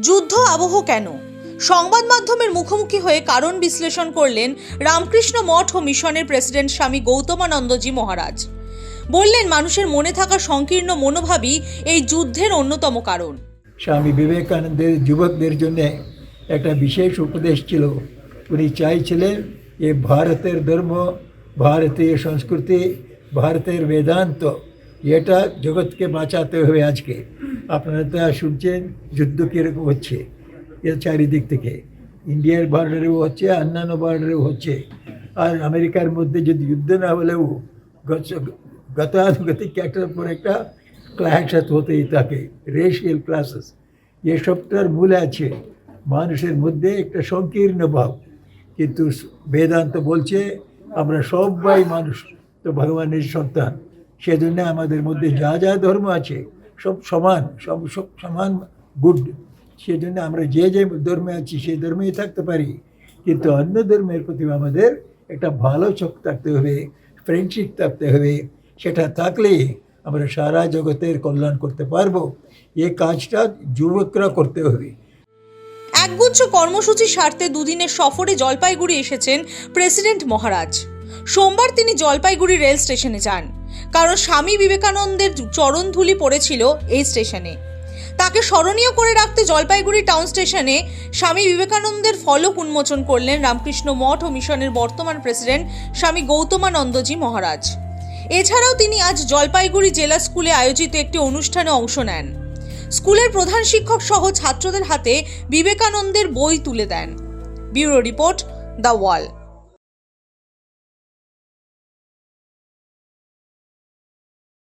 যুদ্ধ আবহ কেন? সংবাদ মাধ্যমের মুখোমুখি হয়ে কারণ বিশ্লেষণ করলেন রামকৃষ্ণ মঠ ও মিশনের প্রেসিডেন্ট স্বামী গৌতমানন্দজি মহারাজ। বললেন, মানুষের মনে থাকা সংকীর্ণ মনোভাবই এই যুদ্ধের অন্যতম কারণ। স্বামী বিবেকানন্দের যুবকদের জন্য একটা বিশেষ উপদেশ ছিল। উনি চাইছিলেন এ ভারতের ধর্ম, ভারতীয় সংস্কৃতি, ভারতের বেদান্ত, এটা জগৎকে বাঁচাতে হবে আজকে। আপনারা তো শুনছেন, যুদ্ধ কীরকম হচ্ছে? এর চারিদিক থেকে। ইন্ডিয়ার বর্ডারেও হচ্ছে, অন্যান্য বর্ডারেও হচ্ছে। আর আমেরিকার মধ্যে যদি যুদ্ধ না হলেও গত- গতানুগতিক একটার পর একটা ক্লাস হতেই থাকে রেশিয়াল ক্লাসেস এসবটার মূলে আছে মানুষের মধ্যে একটা সংকীর্ণ ভাব। কিন্তু বেদান্ত বলছে, আমরা সবাই মানুষ তো ভগবানের সন্তান। সেজন্য আমাদের মধ্যে যা যা ধর্ম আছে সব সমান, সব সব সমান গুড সেজন্য আমরা যে যে ধর্মে আছি, সেই ধর্মেই থাকতে পারি। কিন্তু অন্য ধর্মের প্রতি আমাদের একটা ভালো চোখ থাকতে হবে ফ্রেন্ডশিপ থাকতে হবে। সেটা থাকলে আমরা সারা জগতের কল্যাণ করতে পারব। এই কাজটা যুবকরা করতে হবে। একগুচ্ছ কর্মসূচি সারতে দুদিনের সফরে জলপাইগুড়ি এসেছেন প্রেসিডেন্ট মহারাজ। সোমবার তিনি জলপাইগুড়ি রেল স্টেশনে যান। কারণ স্বামী বিবেকানন্দের চরণধুলি পড়েছিল এই স্টেশনে। তাকে স্মরণীয় করে রাখতে জলপাইগুড়ি টাউন স্টেশনে স্বামী বিবেকানন্দের ফলক উন্মোচন করলেন রামকৃষ্ণ মঠ ও মিশনের বর্তমান প্রেসিডেন্ট স্বামী গৌতমানন্দজি মহারাজ। এছাড়াও তিনি আজ জলপাইগুড়ি জেলা স্কুলে আয়োজিত একটি অনুষ্ঠানে অংশ নেন। স্কুলের প্রধান শিক্ষক সহ ছাত্রদের হাতে বিবেকানন্দের বই তুলে দেন। Bureau report the Wall.